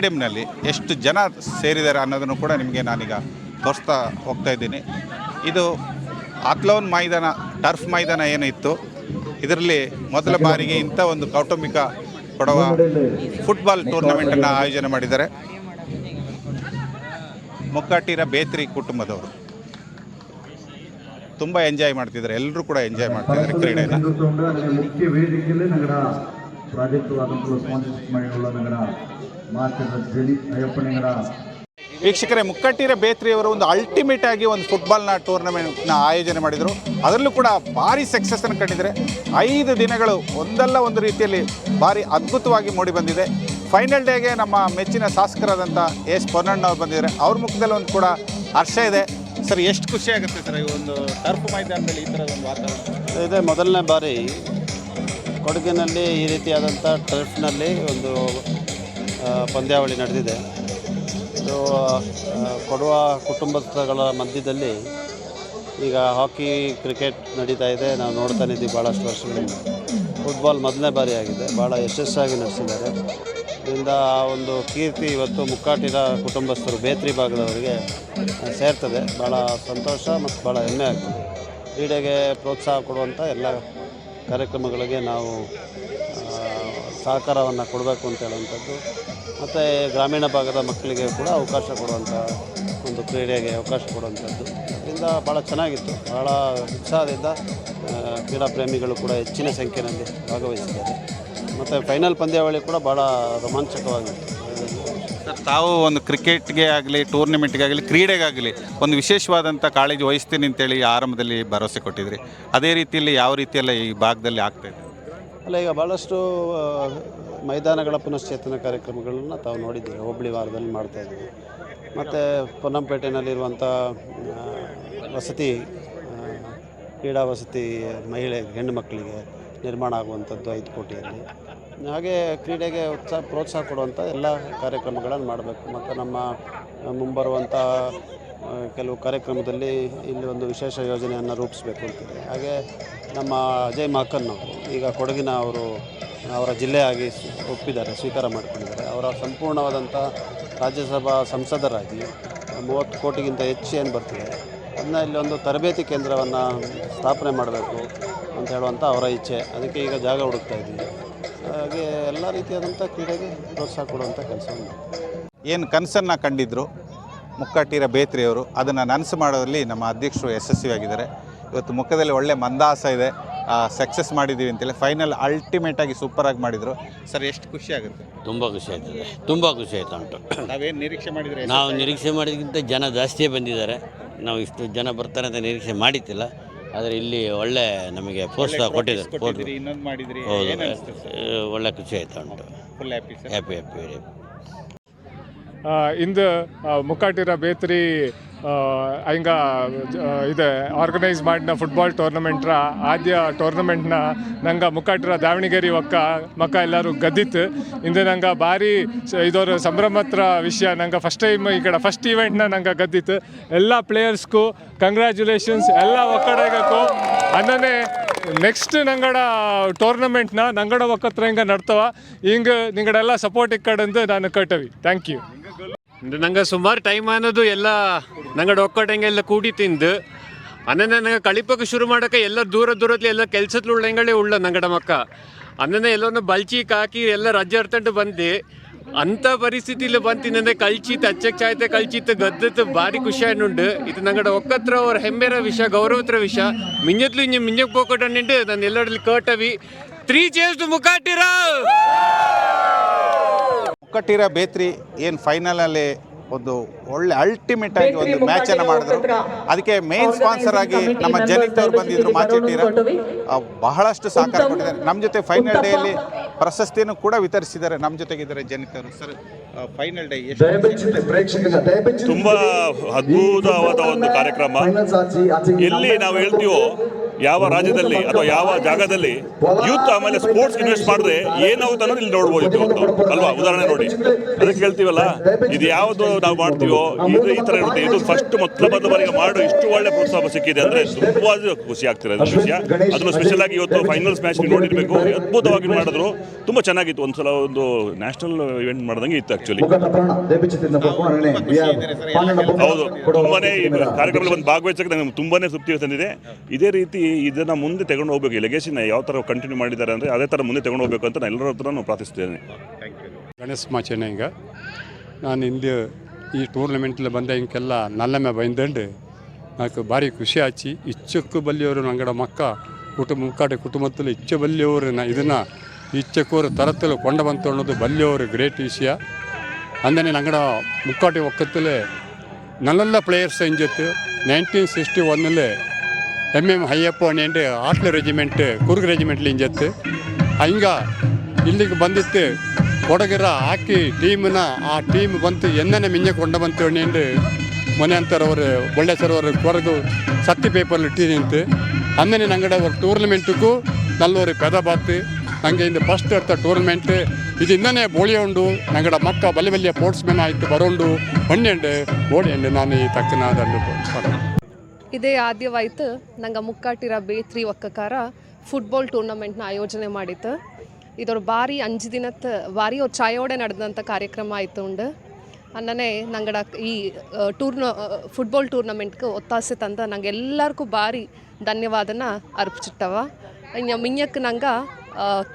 ಸ್ಟೇಡಿಯಂನಲ್ಲಿ ಎಷ್ಟು ಜನ ಸೇರಿದ್ದಾರೆ ಅನ್ನೋದನ್ನು ಕೂಡ ನಿಮಗೆ ನಾನೀಗ ತೋರಿಸ್ತಾ ಹೋಗ್ತಾ ಇದ್ದೀನಿ. ಇದು ಅತ್ಲೋನ್ ಮೈದಾನ, ಟರ್ಫ್ ಮೈದಾನ ಏನಿತ್ತು, ಇದರಲ್ಲಿ ಮೊದಲ ಬಾರಿಗೆ ಇಂಥ ಒಂದು ಕೌಟುಂಬಿಕ ಕೊಡುವ ಫುಟ್ಬಾಲ್ ಟೂರ್ನಮೆಂಟನ್ನು ಆಯೋಜನೆ ಮಾಡಿದ್ದಾರೆ. ಮುಕ್ಕಾಟಿರ ಬೇತ್ರಿ ಕುಟುಂಬದವರು. ತುಂಬ ಎಂಜಾಯ್ ಮಾಡ್ತಿದ್ದಾರೆ ಎಲ್ಲರೂ ಕೂಡ ಎಂಜಾಯ್ ಮಾಡ್ತಿದ್ದಾರೆ ಕ್ರೀಡೆಯನ್ನು. ಮುಖ್ಯ ವೇದಿಕೆಯಲ್ಲಿ ನಗರ ಪ್ರಾಜೆಕ್ಟ್ ಸ್ಪಾನ್ಸರ್ಶಿಪ್ ನಗರ. ವೀಕ್ಷಕರೇ ಮುಕ್ಕಟ್ಟಿರ ಬೇತ್ರಿಯವರು ಒಂದು ಅಲ್ಟಿಮೇಟ್ ಆಗಿ ಒಂದು ಫುಟ್ಬಾಲ್ನ ಟೂರ್ನಮೆಂಟ್ನ ಆಯೋಜನೆ ಮಾಡಿದರು. ಅದರಲ್ಲೂ ಕೂಡ ಭಾರಿ ಸಕ್ಸಸ್ಸನ್ನು ಕಂಡಿದ್ದಾರೆ ಐದು ದಿನಗಳು ಒಂದಲ್ಲ ಒಂದು ರೀತಿಯಲ್ಲಿ ಭಾರಿ ಅದ್ಭುತವಾಗಿ ಮೂಡಿ ಬಂದಿದೆ. ಫೈನಲ್ ಡೇಗೆ ನಮ್ಮ ಮೆಚ್ಚಿನ ಶಾಸಕರಾದಂಥ ಎಸ್ ಪೊನ್ನಣ್ಣ ಅವರು ಬಂದಿದ್ದಾರೆ. ಅವ್ರ ಮುಖದಲ್ಲಿ ಒಂದು ಕೂಡ ಹರ್ಷ ಇದೆ. ಸರ್ ಎಷ್ಟು ಖುಷಿ ಆಗುತ್ತೆ ಸರ್ ಈ ಒಂದು ಟರ್ಫ್ ಮೈದಾನದಲ್ಲಿ ಈ ಥರದ ಒಂದು ವಾತಾವರಣ? ಇದೇ ಮೊದಲನೇ ಬಾರಿ ಕೊಡಗಿನಲ್ಲಿ ಈ ರೀತಿಯಾದಂಥ ಟರ್ಫ್ನಲ್ಲಿ ಒಂದು ಪಂದ್ಯಾವಳಿ ನಡೆದಿದೆ. ಇದು ಕೊಡುವ ಕುಟುಂಬಗಳ ಮಧ್ಯದಲ್ಲಿ ಈಗ ಹಾಕಿ ಕ್ರಿಕೆಟ್ ನಡೀತಾ ಇದೆ. ನಾವು ನೋಡ್ತಾನೆ ಇದ್ದೀವಿ ಭಾಳಷ್ಟು ವರ್ಷಗಳಿಂದ. ಫುಟ್ಬಾಲ್ ಮೊದಲನೇ ಬಾರಿ ಆಗಿದೆ. ಭಾಳ ಯಶಸ್ಸಾಗಿ ನಡೆಸಿದ್ದಾರೆ. ಇದರಿಂದ ಆ ಒಂದು ಕೀರ್ತಿ ಇವತ್ತು ಮುಕ್ಕಾಟಿನ ಕುಟುಂಬಸ್ಥರು ಬೇತ್ರಿ ಭಾಗದವರಿಗೆ ಸೇರ್ತದೆ. ಭಾಳ ಸಂತೋಷ ಮತ್ತು ಭಾಳ ಹೆಮ್ಮೆ ಆಗ್ತದೆ. ಕ್ರೀಡೆಗೆ ಪ್ರೋತ್ಸಾಹ ಕೊಡುವಂಥ ಎಲ್ಲ ಕಾರ್ಯಕ್ರಮಗಳಿಗೆ ನಾವು ಸಹಕಾರವನ್ನು ಕೊಡಬೇಕು ಅಂತ ಹೇಳುವಂಥದ್ದು. ಮತ್ತು ಗ್ರಾಮೀಣ ಭಾಗದ ಮಕ್ಕಳಿಗೆ ಕೂಡ ಅವಕಾಶ ಕೊಡುವಂಥ ಒಂದು ಕ್ರೀಡೆಗೆ ಅವಕಾಶ ಕೊಡುವಂಥದ್ದು. ಅದರಿಂದ ಭಾಳ ಚೆನ್ನಾಗಿತ್ತು. ಭಾಳ ಉತ್ಸಾಹದಿಂದ ಕ್ರೀಡಾ ಪ್ರೇಮಿಗಳು ಕೂಡ ಹೆಚ್ಚಿನ ಸಂಖ್ಯೆಯಲ್ಲಿ ಭಾಗವಹಿಸಿದ್ದಾರೆ. ಮತ್ತು ಫೈನಲ್ ಪಂದ್ಯಾವಳಿ ಕೂಡ ಭಾಳ ರೋಮಾಂಚಕವಾಗಿತ್ತು. ತಾವು ಒಂದು ಕ್ರಿಕೆಟ್ಗೆ ಆಗಲಿ ಟೂರ್ನಿಮೆಂಟ್ಗೆ ಆಗಲಿ ಕ್ರೀಡೆಗಾಗಲಿ ಒಂದು ವಿಶೇಷವಾದಂಥ ಕಾಳಜಿ ವಹಿಸ್ತೀನಿ ಅಂತೇಳಿ ಆರಂಭದಲ್ಲಿ ಭರವಸೆ ಕೊಟ್ಟಿದ್ರಿ. ಅದೇ ರೀತಿಯಲ್ಲಿ ಯಾವ ರೀತಿಯೆಲ್ಲ ಈ ಭಾಗದಲ್ಲಿ ಆಗ್ತಾ ಇದೆ? ಅಲ್ಲ ಈಗ ಭಾಳಷ್ಟು ಮೈದಾನಗಳ ಪುನಶ್ಚೇತನ ಕಾರ್ಯಕ್ರಮಗಳನ್ನು ತಾವು ನೋಡಿದ್ದೀರಿ ಹೋಬಳಿ ವಾರದಲ್ಲಿ ಮಾಡ್ತಾ ಇದ್ದೀವಿ. ಮತ್ತು ಪೊನ್ನಂಪೇಟೆನಲ್ಲಿರುವಂಥ ಆ, ವಸತಿ ಕ್ರೀಡಾ ವಸತಿ ಮಹಿಳೆ ಹೆಣ್ಣು ಮಕ್ಕಳಿಗೆ ನಿರ್ಮಾಣ ಆಗುವಂಥದ್ದು ಐದು ಕೋಟಿಯಲ್ಲಿ. ಹಾಗೆ ಕ್ರೀಡೆಗೆ ಉತ್ಸಾಹ ಪ್ರೋತ್ಸಾಹ ಕೊಡುವಂಥ ಎಲ್ಲ ಕಾರ್ಯಕ್ರಮಗಳನ್ನು ಮಾಡಬೇಕು. ಮತ್ತು ನಮ್ಮ ಮುಂಬರುವಂಥ ಕೆಲವು ಕಾರ್ಯಕ್ರಮದಲ್ಲಿ ಇಲ್ಲಿ ಒಂದು ವಿಶೇಷ ಯೋಜನೆಯನ್ನು ರೂಪಿಸಬೇಕು ಅಂತಿದೆ. ಹಾಗೆ ನಮ್ಮ ಅಜಯ್ ಮಾಕನ್ ಅವರು ಈಗ ಕೊಡಗಿನ ಅವರು ಅವರ ಜಿಲ್ಲೆಯಾಗಿ ಒಪ್ಪಿದ್ದಾರೆ, ಸ್ವೀಕಾರ ಮಾಡಿಕೊಂಡಿದ್ದಾರೆ. ಅವರ ಸಂಪೂರ್ಣವಾದಂಥ ರಾಜ್ಯಸಭಾ ಸಂಸದರಾಗಿ ಮೂವತ್ತು ಕೋಟಿಗಿಂತ ಹೆಚ್ಚು ಏನು ಬರ್ತಿದೆ, ಅದನ್ನ ಒಂದು ತರಬೇತಿ ಕೇಂದ್ರವನ್ನು ಸ್ಥಾಪನೆ ಮಾಡಬೇಕು ಅಂತ ಹೇಳುವಂಥ ಅವರ ಇಚ್ಛೆ. ಅದಕ್ಕೆ ಈಗ ಜಾಗ ಹುಡುಕ್ತಾ ಇದ್ದೀವಿ. ಹಾಗೆ ಎಲ್ಲ ರೀತಿಯಾದಂಥ ಕ್ರೀಡೆಗೆ ಪ್ರೋತ್ಸಾಹ ಕೊಡುವಂಥ ಕೆಲಸವನ್ನು ಏನು ಕನಸನ್ನು ಕಂಡಿದ್ದರು ಮುಕ್ಕಟ್ಟಿರ ಬೇತ್ರಿಯವರು, ಅದನ್ನು ನನಸು ಮಾಡೋದ್ರಲ್ಲಿ ನಮ್ಮ ಅಧ್ಯಕ್ಷರು ಯಶಸ್ವಿಯಾಗಿದ್ದಾರೆ. ಇವತ್ತು ಮುಖದಲ್ಲಿ ಒಳ್ಳೆ ಮಂದಾಸ ಇದೆ. ಸಕ್ಸಸ್ ಮಾಡಿದ್ದೀವಿ ಅಂತೇಳಿ ಫೈನಲ್ ಅಲ್ಟಿಮೇಟಾಗಿ ಸೂಪರಾಗಿ ಮಾಡಿದರು. ಸರ್ ಎಷ್ಟು ಖುಷಿ ಆಗುತ್ತೆ? ತುಂಬ ಖುಷಿ ಆಯ್ತದೆ. ತುಂಬ ಖುಷಿ ಆಯ್ತಾ ಉಂಟು. ನಾವೇನು ನಿರೀಕ್ಷೆ ಮಾಡಿದರೆ ನಾವು ನಿರೀಕ್ಷೆ ಮಾಡಿದಕ್ಕಿಂತ ಜನ ಜಾಸ್ತಿಯೇ ಬಂದಿದ್ದಾರೆ. ನಾವು ಇಷ್ಟು ಜನ ಬರ್ತಾರೆ ಅಂತ ನಿರೀಕ್ಷೆ ಮಾಡಿದ್ದಿಲ್ಲ. ಆದರೆ ಇಲ್ಲಿ ಒಳ್ಳೆ ನಮಗೆ ಪ್ರೋತ್ಸಾಹ ಕೊಟ್ಟಿದ್ದಾರೆ. ಇನ್ನೊಂದು ಮಾಡಿದ್ರಿ ಹೌದು. ಏನು ಅನಿಸ್ತು ಸರ್? ಒಳ್ಳೆ ಖುಷಿ ಆಯ್ತು ಉಂಟು. Full happy sir. Happy happy ಇಂದು ಮುಕ್ಕಾಟಿರ ಬೇತ್ರಿ ಹಿಂಗ ಇದೆ ಆರ್ಗನೈಸ್ ಮಾಡಿದ ಫುಟ್ಬಾಲ್ ಟೂರ್ನಮೆಂಟ್ರ ಆದ್ಯ ಟೂರ್ನಮೆಂಟ್ನ ನಂಗೆ ಮುಖಾಟ್ರ ದಾವಣಗೆರೆ ಒಕ್ಕ ಮಕ್ಕ ಎಲ್ಲರೂ ಗದ್ದಿತ್ತು ಇಂದು ನಂಗೆ ಭಾರಿ ಇದರ ಸಂಭ್ರಮತ್ರ ವಿಷಯ, ನಂಗೆ ಫಸ್ಟ್ ಟೈಮ್ ಈ ಕಡೆ ಫಸ್ಟ್ ಈವೆಂಟ್ನ ನಂಗೆ ಗದ್ದಿತ್ತು ಎಲ್ಲ ಪ್ಲೇಯರ್ಸ್ಗೂ ಕಂಗ್ರ್ಯಾಚುಲೇಷನ್ಸ್ ಎಲ್ಲ ಒಕ್ಕಡೆಗಕ್ಕೂ. ಅನ್ನನೇ ನೆಕ್ಸ್ಟ್ ನಂಗಡ ಟೂರ್ನಮೆಂಟ್ನ ನಂಗಡ ಒಕ್ಕತ್ರ ಹಿಂಗೆ ನಡ್ತವ. ಹಿಂಗೆ ನಿಂಗಡೆಲ್ಲ ಸಪೋರ್ಟ್ ಇಕ್ಕಡೆಂದು ನಾನು ಕಟ್ಟವಿ ಥ್ಯಾಂಕ್ ಯು ನಂಗೆ ಸುಮಾರು ಟೈಮ್ ಅನ್ನೋದು ಎಲ್ಲ ನಂಗಡೆ ಎಲ್ಲ ಕೂಡಿ ತಿಂದು ಅನ್ನ ನಂಗೆ ಕಳಿಪಕ್ಕೆ ಶುರು ಮಾಡೋಕೆ ಎಲ್ಲ ದೂರ ದೂರದಲ್ಲಿ ಎಲ್ಲ ಕೆಲ್ಸದ್ಲು ಉಳ್ಳಂಗಳೇ ಉಳ್ಳ ನಂಗಡ ಮಕ್ಕ ಅನ್ನನೆ ಎಲ್ಲವನ್ನು ಬಲ್ಚಿ ಕಾಕಿ ಎಲ್ಲ ರಜೆ ಅರ್ತಂಡು ಬಂದು ಅಂಥ ಪರಿಸ್ಥಿತಿಲಿ ಬಂತಿನಂದ್ರೆ ಕಳ್ಚಿತ್ತು ಅಚ್ಚಕ್ಕೆ ಚಾಯ್ತೆ ಕಳ್ಚಿತ್ತು ಗದ್ದತ್ತು ಭಾರಿ ಖುಷಿ ಅನ್ನುಂಡು. ಇದು ನಂಗಡ ಒಕ್ಕತ್ರ ಅವ್ರ ಹೆಮ್ಮೆರ ವಿಷಯ ಗೌರವತ್ರ ವಿಷಯ ಮಿಂಜತ್ಲು ಇಂಜ ಮಿಂಜಕ್ಕೆ ಪೋಕೊಟ್ಟನ್ನಿಂಡು ನಾನು ಎಲ್ಲರಲ್ಲಿ ಕರ್ಟವಿ ತ್ರೀ ಚೇರ್ಸ್ ಮುಕಾಟಿರಾವ್ ಮುಕ್ಕಟ್ಟಿರ ಬೇತ್ರಿ ಏನು ಫೈನಲಲ್ಲಿ ಒಂದು ಒಳ್ಳೆ ಅಲ್ಟಿಮೇಟ್ ಆಗಿ ಒಂದು ಮ್ಯಾಚ್ ಅನ್ನು ಮಾಡಿದ್ರು. ಅದಕ್ಕೆ ಮೇನ್ ಸ್ಪಾನ್ಸರ್ ಆಗಿ ನಮ್ಮ ಜನಿಕ್ ಅವರು ಬಂದಿದ್ರು ಮಾಚೆಟ್ಟಿರ ಬಹಳಷ್ಟು ಸಹಕಾರ ಕೊಟ್ಟಿದ್ದಾರೆ. ನಮ್ಮ ಜೊತೆ ಫೈನಲ್ ಡೇ ಅಲ್ಲಿ ಪ್ರಶಸ್ತಿಯನ್ನು ಕೂಡ ವಿತರಿಸಿದ್ದಾರೆ. ನಮ್ಮ ಜೊತೆಗಿದ್ದಾರೆ ಜನಿಕ್ ಅವರು. ಸರ್ ಫೈನಲ್ ಡೇ ತುಂಬಾ ಅದ್ಭುತವಾದ ಒಂದು ಕಾರ್ಯಕ್ರಮ. ಎಲ್ಲಿ ನಾವು ಹೇಳ್ತೀವೋ ಯಾವ ರಾಜ್ಯದಲ್ಲಿ ಅಥವಾ ಯಾವ ಜಾಗದಲ್ಲಿ ಯೂತ್ ಆಮೇಲೆ ಸ್ಪೋರ್ಟ್ಸ್ ಇನ್ವೆಸ್ಟ್ ಮಾಡಿದ್ರೆ ಏನಾಗುತ್ತೆ ಅನ್ನೋದು ಇಲ್ಲಿ ನೋಡ್ಬೋದು ಅಲ್ವಾ? ಉದಾಹರಣೆ ನೋಡಿ. ಅದಕ್ಕೆ ಹೇಳ್ತೀವಲ್ಲ ಇದು ಯಾವುದು ನಾವು ಮಾಡ್ತೀವೋ ಇದು ಈ ತರ ಇರುತ್ತೆ. ಇದು ಫಸ್ಟ್ ಮೊದಲ ಮೊದಲ ಮಾಡು. ಇಷ್ಟು ಒಳ್ಳೆ ಪ್ರೋತ್ಸಾಹ ಸಿಕ್ಕಿದೆ ಅಂದ್ರೆ ತುಂಬಾ ಖುಷಿ ಆಗ್ತಿರೋದು ವಿಷಯ ಅದನ್ನು ಸ್ಪೆಷಲ್ ಆಗಿ ಇವತ್ತು ಫೈನಲ್ಸ್ ಮ್ಯಾಚ್ ನೋಡಿರ್ಬೇಕು. ಅದ್ಭುತವಾಗಿ ಮಾಡಿದ್ರು. ತುಂಬಾ ಚೆನ್ನಾಗಿತ್ತು. ಒಂದ್ಸಲ ಒಂದು ನ್ಯಾಷನಲ್ ಇವೆಂಟ್ ಮಾಡ್ದಂಗೆ ಇತ್ತು ಆಕ್ಚುಲಿ ಹೌದು ತುಂಬಾನೇ ಕಾರ್ಯಕ್ರಮದಲ್ಲಿ ಒಂದು ಭಾಗವಹಿಸಕ್ಕೆ ನನಗೆ ತುಂಬಾನೇ ತೃಪ್ತಿ ತಂದಿದೆ. ಇದೇ ರೀತಿ ಇದನ್ನ ಮುಂದೆ ತಗೊಂಡು ಹೋಗ್ಬೇಕು. ಈ ಲೆಗಸಿನ ಯಾವ ತರ ಕಂಟಿನ್ಯೂ ಮಾಡಿದ್ದಾರೆ ಅಂದ್ರೆ ಅದೇ ತರ ಮುಂದೆ ತಗೊಂಡು ಹೋಗ್ಬೇಕು ಅಂತ ನಾನು ಎಲ್ಲರ ಹತ್ರ ಪ್ರಾರ್ಥಿಸ್ತೇನೆ ಗಣೇಶ್ ಮಾಚೇನೆ ಈಗ. ನಾನು ಹಿಂದೆ ಈ ಟೂರ್ನಮೆಂಟ್ಲಿ ಬಂದ ಇಂಕೆಲ್ಲ ನಲ್ಲಮೆ ಬೈಂದಂಡು నాకు ಭಾರಿ ಖುಷಿ ಆಚಿ, ಇಚ್ಚಕ್ಕು ಬಲ್ಲಿಯವರು ನಂಗಡ ಮಕ್ಕ, ಕುಟುಂಬ ಮುಕ್ಕಾಟೆ ಕುಟುಂಬದಲ್ಲಿ ಇಚ್ಚ ಬಲ್ಲಿಯವರು ಇದನ್ನ ಇಚ್ಚಕ್ಕೂರು ತರತ್ತಲು ಕೊಂಡ ಬಂತು ಅನ್ನೋದು ಬಲ್ಲಿಯವರು ಗ್ರೇಟ್ ವಿಷಯ. ಅಂದನೆ ನಂಗಡ ಮುಕ್ಕಾಟೆ ಒಕ್ಕತ್ತಲೆ ನಲ್ಲೆಲ್ಲ ಪ್ಲೇಯರ್ಸ್ ಇಂಜತ್ತು ನೈನ್ಟೀನ್ ಸಿಕ್ಸ್ಟಿ ಒನ್ನಲ್ಲಿ ಎಂ ಎಂ ಹಯ್ಯಪ್ಪ ನೇಂಡು ಆಟ್ಲ ರೆಜಿಮೆಂಟ್ ಕುರ್ಗ್ ರೆಜಿಮೆಂಟ್ಲಿ ಇಂಜತ್ತು. ಹಂಗ ಇಲ್ಲಿಗೆ ಬಂದಿತ್ತು ಕೊಡಗಿರ ಹಾಕಿ ಟೀಮ್ನ, ಆ ಟೀಮ್ ಬಂತು ಎನ್ನನೆ ಮಿಂಜೆ ಕೊಂಡ ಬಂತು ಮನೆ ಅವರು ಒಳ್ಳೆ ಸರ್ ಅವರು ಸತ್ತಿ ಪೇಪರ್ಲಿ ಇಟ್ಟು ನಿಂತು. ಅಂದನೆ ನಂಗಡ ಅವ್ರ ಟೂರ್ನಮೆಂಟ್ಗೂ ನಲ್ಲೂರು ಪೆದ ಬಾತು. ನಂಗೆ ಇಂದು ಫಸ್ಟ್ ಇರ್ತ ಟೂರ್ನಮೆಂಟ್. ಇದು ಇನ್ನೇ ಬೋಳಿ ಉಂಡು. ನಂಗಡ ಮಕ್ಕ ಬಲ್ಲಿಯ ಸ್ಪೋರ್ಟ್ಸ್ ಸ್ಪೋರ್ಟ್ಸ್ಮೆನ್ ಆಯ್ತು, ಬರೋಂಡು. ಹೊಣ್ಣೆಂಡು ಓಡಿಯಂಡು ನಾನು ಈ ತಕ್ಕನಾದಂಡು ಇದೇ ಆದ್ಯವಾಯ್ತು. ನಂಗೆ ಮುಕ್ಕಾಟಿರ ಬೇತ್ರಿ ಒಕ್ಕಕಾರ ಫುಟ್ಬಾಲ್ ಟೂರ್ನಮೆಂಟ್ನ ಆಯೋಜನೆ ಮಾಡಿತ್ತು. ಇದರ ಭಾರಿ ಅಂಜು ದಿನದ ಭಾರಿ ಅವ್ರು ಚಾಯೋಡೆ ನಡೆದಂಥ ಕಾರ್ಯಕ್ರಮ ಆಯ್ತು ಉಂಡು ಅನ್ನನೆ ನಂಗಡ ಈ ಟೂರ್ನ ಫುಟ್ಬಾಲ್ ಟೂರ್ನಮೆಂಟ್ಗೆ ಒತ್ತಾಸೆ ತಂದ ನಂಗೆ ಎಲ್ಲರಿಗೂ ಭಾರಿ ಧನ್ಯವಾದನ ಅರ್ಪಿಸಿಟ್ಟವ ಇನ್ನು ಮಿಂಜಕ್ಕೆ ನಂಗೆ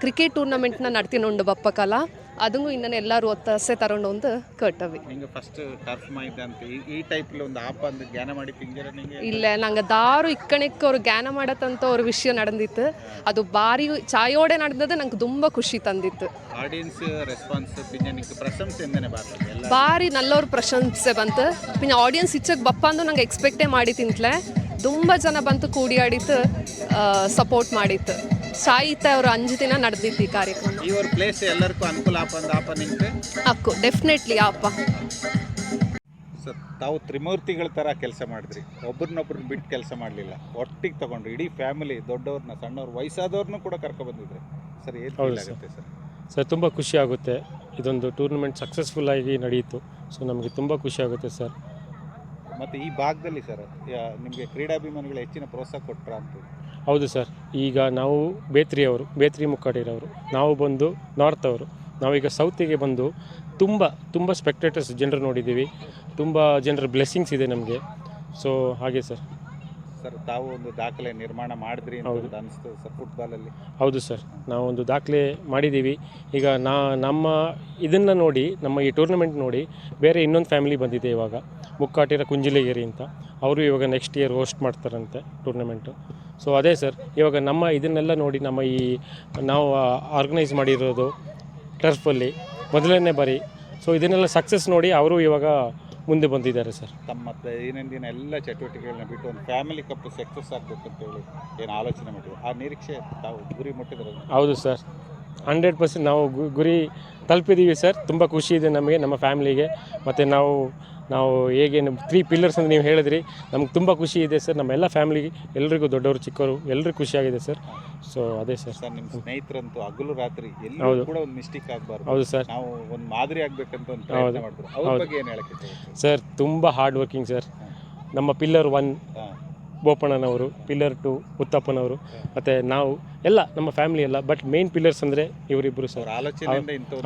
ಕ್ರಿಕೆಟ್ ಟೂರ್ನಮೆಂಟ್ನ ನಡ್ತೀನಿ ಉಂಡು ಬಪ್ಪಕಲ ಅದಂಗೂ ಇನ್ನೂ ಎಲ್ಲರೂ ಒತ್ತಾಸೆ ತಗೊಂಡು ಒಂದು ಕಟ್ಟವಿ ಹಿಂಗೆ ಫಸ್ಟ್ ಟರ್ಫ್ ಮಾಹಿತಿ ಅಂತ. ಈ- ಟೈಪ್ ಟೈಪ್ ಒಂದು ಆಪ ಅಂತ ಜ್ಞಾನ ಮಾಡಿ ತಿಂಗಿರ ಇಲ್ಲ ನಂಗೆ ದಾರು ಇಕ್ಕಣಕ್ಕೆ ಅವ್ರು ಜ್ಞಾನ ಮಾಡತ್ತಂತ ಅವ್ರ ವಿಷಯ ನಡೆದಿತ್ತು. ಅದು ಭಾರಿ ಚಾಯೋಡೆ ನಡೆದದ್ದು ನಂಗೆ ತುಂಬ ಖುಷಿ ತಂದಿತ್ತು. ಆಡಿಯನ್ಸ್ ರೆಸ್ಪಾನ್ಸ್ ಪಿಂಜ ನಿಂಗೆ ಪ್ರಶಂಸೆ ಎಂದನೇ ಬರ್ತದೆ ಎಲ್ಲ ಭಾರಿ ನಲ್ಲವ್ರ ಪ್ರಶಂಸೆ ಬಂತು. ಪಿನ್ನ ಆಡಿಯನ್ಸ್ ಇಚ್ಚಕ್ಕೆ ಬಪ್ಪ ಅಂದು ನಂಗೆ ಎಕ್ಸ್ಪೆಕ್ಟೇ ಮಾಡಿ ತಿಂತ್ಲೆ ತುಂಬ ಜನ ಬಂತು ಕೂಡಿ ಆಡಿತ್ತು ಸಪೋರ್ಟ್ ಮಾಡಿತ್ತು. ಸಾಯಿತ ಅವರು ಅಂಜು ದಿನ ನಡೆದಿತ್ತು ಈ ಕಾರ್ಯಕ್ರಮ. ಇವರ ಪ್ಲೇಸ್ ಎಲ್ಲರಿಗೂ ಅನುಕೂಲ ಆಪ ಅಂದ ಆಪ ನಿಮಗೆ? ಅಕ್ಕು ಡೆಫಿನೆಟ್ಲಿ ಅಪ್ಪ ಸರ್ ತಾವು ತ್ರಿಮೂರ್ತಿಗಳ ಥರ ಕೆಲಸ ಮಾಡಿದ್ರಿ. ಒಬ್ರನ್ನೊಬ್ರನ್ನ ಬಿಟ್ಟು ಕೆಲಸ ಮಾಡಲಿಲ್ಲ. ಒಟ್ಟಿಗೆ ತಗೊಂಡ್ರಿ ಇಡೀ ಫ್ಯಾಮಿಲಿ ದೊಡ್ಡವ್ರನ್ನ ಸಣ್ಣವ್ರು ವಯಸ್ಸಾದವ್ರನ್ನೂ ಕೂಡ ಕರ್ಕೊಬಂದಿದ್ರಿ. ಸರ್ ಏನು ಹೌದು ಸರ್. ಆಗುತ್ತೆ ಸರ್? ಸರ್. ತುಂಬ ಖುಷಿ ಆಗುತ್ತೆ. ಇದೊಂದು ಟೂರ್ನಮೆಂಟ್ ಸಕ್ಸಸ್ಫುಲ್ಲಾಗಿ ನಡೆಯಿತು ಸೊ ನಮಗೆ ತುಂಬ ಖುಷಿ ಆಗುತ್ತೆ ಸರ್. ಮತ್ತು ಈ ಭಾಗದಲ್ಲಿ ಸರ್ ನಿಮಗೆ ಕ್ರೀಡಾಭಿಮಾನಿಗಳು ಹೆಚ್ಚಿನ ಪ್ರೋತ್ಸಾಹ ಕೊಟ್ರ ಅಂತ ಹೌದು ಸರ್. ಈಗ ನಾವು ಬೇತ್ರಿಯವರು ಬೇತ್ರಿ ಮುಕ್ಕಾಟಿರವರು ನಾವು ಬಂದು ನಾರ್ತ್ ಅವರು ನಾವೀಗ ಸೌತಿಗೆ ಬಂದು ತುಂಬ ತುಂಬ ಸ್ಪೆಕ್ಟೇಟರ್ಸ್ ಜನರು ನೋಡಿದ್ದೀವಿ. ತುಂಬ ಜನರ ಬ್ಲೆಸ್ಸಿಂಗ್ಸ್ ಇದೆ ನಮಗೆ. ಸೊ ಹಾಗೆ ಸರ್. ಸರ್ ತಾವು ಒಂದು ದಾಖಲೆ ನಿರ್ಮಾಣ ಮಾಡಿದ್ರಿ ಹೌದು. ಅನಿಸ್ತು ಸರ್ ಫುಟ್ಬಾಲಲ್ಲಿ ಹೌದು ಸರ್. ನಾವು ಒಂದು ದಾಖಲೆ ಮಾಡಿದ್ದೀವಿ. ಈಗ ನಾ ನಮ್ಮ ಇದನ್ನು ನೋಡಿ ನಮ್ಮ ಈ ಟೂರ್ನಮೆಂಟ್ ನೋಡಿ ಬೇರೆ ಇನ್ನೊಂದು ಫ್ಯಾಮಿಲಿ ಬಂದಿದೆ ಇವಾಗ. ಮುಕ್ಕಾಟಿರ ಕುಂಜಿಲೇಗಿರಿ ಅಂತ. ಅವರು ಇವಾಗ ನೆಕ್ಸ್ಟ್ ಇಯರ್ ಹೋಸ್ಟ್ ಮಾಡ್ತಾರಂತೆ ಟೂರ್ನಮೆಂಟು ಸೊ ಅದೇ ಸರ್ ಇವಾಗ ನಮ್ಮ ಇದನ್ನೆಲ್ಲ ನೋಡಿ ನಮ್ಮ ಈ ನಾವು ಆರ್ಗನೈಸ್ ಮಾಡಿರೋದು ಟರ್ಫಲ್ಲಿ ಮೊದಲನೇ ಬಾರಿ. ಸೊ ಇದನ್ನೆಲ್ಲ ಸಕ್ಸಸ್ ನೋಡಿ ಅವರು ಇವಾಗ ಮುಂದೆ ಬಂದಿದ್ದಾರೆ ಸರ್ ತಮ್ಮ ದೈನಂದಿನ ಎಲ್ಲ ಚಟುವಟಿಕೆಗಳನ್ನ ಬಿಟ್ಟು ಒಂದು ಫ್ಯಾಮಿಲಿ ಕಪ್ ಸಕ್ಸಸ್ ಆಗಬೇಕು ಅಂತ ಹೇಳಿ ಏನು ಆಲೋಚನೆ ಮಾಡಿದ್ರು. ಆ ನಿರೀಕ್ಷೆ ತಾವು ಗುರಿ ಮುಟ್ಟಿದ್ರೆ ಹೌದು ಸರ್ ಹಂಡ್ರೆಡ್ ಪರ್ಸೆಂಟ್ ನಾವು ಗುರಿ ತಲುಪಿದ್ದೀವಿ ಸರ್ ತುಂಬ ಖುಷಿ ಇದೆ ನಮಗೆ ನಮ್ಮ ಫ್ಯಾಮಿಲಿಗೆ ಮತ್ತು ನಾವು ನಾವು ಹೇಗೆ ತ್ರೀ ಪಿಲ್ಲರ್ಸ್ ಅಂತ ನೀವು ಹೇಳಿದ್ರಿ ನಮ್ಗೆ ತುಂಬ ಖುಷಿ ಇದೆ ಸರ್. ನಮ್ಮ ಎಲ್ಲ ಫ್ಯಾಮಿಲಿ ಎಲ್ರಿಗೂ ದೊಡ್ಡವರು ಚಿಕ್ಕವರು ಎಲ್ರಿಗೂ ಖುಷಿಯಾಗಿದೆ ಸರ್. ಸೊ ಅದೇ ಸರ್. ಸರ್ ನಿಮ್ಮ ಸ್ನೇಹಿತರಂತೂ ಹಗಲು ರಾತ್ರಿ ಎಲ್ಲೂ. ಕೂಡ ಒಂದು ಮಿಸ್ಟೇಕ್ ಆಗಬಾರ್ದು. ಹೌದು ಸರ್. ನಾವು ಒಂದು ಮಾದರಿ ಆಗಬೇಕಂತ ಒಂದು. ಪ್ರಯತ್ನ ಮಾಡ್ತೀವಿ. ಅವ್ರ ಬಗ್ಗೆ ಏನು ಹೇಳಕ್ಕೆ ಸರ್ ತುಂಬ ಹಾರ್ಡ್ ವರ್ಕಿಂಗ್ ಸರ್. ನಮ್ಮ ಪಿಲ್ಲರ್ ಒನ್. ಬೋಪಣ್ಣನವರು ಪಿಲ್ಲರ್ ಟು ಉತ್ತಪ್ಪನವರು ಮತ್ತು ನಾವು ಎಲ್ಲ ನಮ್ಮ ಫ್ಯಾಮಿಲಿ ಎಲ್ಲ ಬಟ್ ಮೇನ್ ಪಿಲ್ಲರ್ಸ್ ಅಂದರೆ ಇವರಿಬ್ಬರು ಸರ್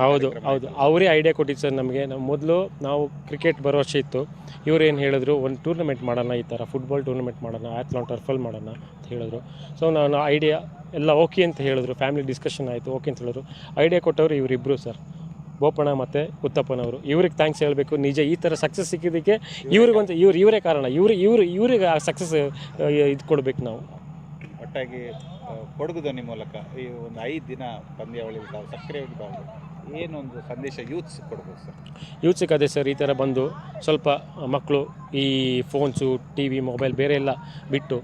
ಹೌದು ಹೌದು. ಅವರೇ ಐಡಿಯಾ ಕೊಟ್ಟಿದ್ದು ಸರ್ ನಮಗೆ. ನಾವು ಮೊದಲು ನಾವು ಕ್ರಿಕೆಟ್ ಬರೋ ವರ್ಷ ಇತ್ತು. ಇವ್ರು ಏನು ಹೇಳಿದ್ರು ಒಂದು ಟೂರ್ನಮೆಂಟ್ ಮಾಡೋಣ ಈ ಥರ ಫುಟ್ಬಾಲ್ ಟೂರ್ನಮೆಂಟ್ ಮಾಡೋಣ ಆ್ಯತ್ಲಾನ್ ಟರ್ಫಲ್ ಮಾಡೋಣ ಅಂತ ಹೇಳಿದ್ರು. ಸೊ ನಾನು ಐಡಿಯಾ ಎಲ್ಲ ಓಕೆ ಅಂತ ಹೇಳಿದ್ರು. ಫ್ಯಾಮಿಲಿ ಡಿಸ್ಕಷನ್ ಆಯಿತು ಓಕೆ ಅಂತ ಹೇಳಿದ್ರು. ಐಡಿಯಾ ಕೊಟ್ಟವರು ಇವರಿಬ್ಬರು ಸರ್ ಬೋಪಣ್ಣ ಮತ್ತು ಉತ್ತಪ್ಪನವರು. ಇವ್ರಿಗೆ ಥ್ಯಾಂಕ್ಸ್ ಹೇಳಬೇಕು. ನಿಜ ಈ ಥರ ಸಕ್ಸಸ್ ಸಿಕ್ಕಿದ್ದಕ್ಕೆ ಇವ್ರಿಗೊಂದು ಇವ್ರು ಇವರೇ ಕಾರಣ. ಇವರು ಇವರು ಇವ್ರಿಗೆ ಆ ಸಕ್ಸಸ್ ಇದು ಕೊಡಬೇಕು ನಾವು. ಒಟ್ಟಾಗಿ ಕೊಡಗು ಧ್ವನಿ ಮೂಲಕ ಈ ಒಂದು ಐದು ದಿನ ಪಂದ್ಯಾವಳಿ ತಾವು ಸಕ್ರಿಯವಾಗಿ ಇದ್ದಾವೆ ಏನೊಂದು ಸಂದೇಶ ಯೂತ್ಸ್ ಕೊಡ್ಬೋದು ಸರ್? ಯೂತ್ಸಿಗೆ ಅದೇ ಸರ್ ಈ ಥರ ಬಂದು ಸ್ವಲ್ಪ ಮಕ್ಕಳು ಈ ಫೋನ್ಸು ಟಿ ವಿ ಮೊಬೈಲ್ ಬೇರೆ ಎಲ್ಲ ಬಿಟ್ಟು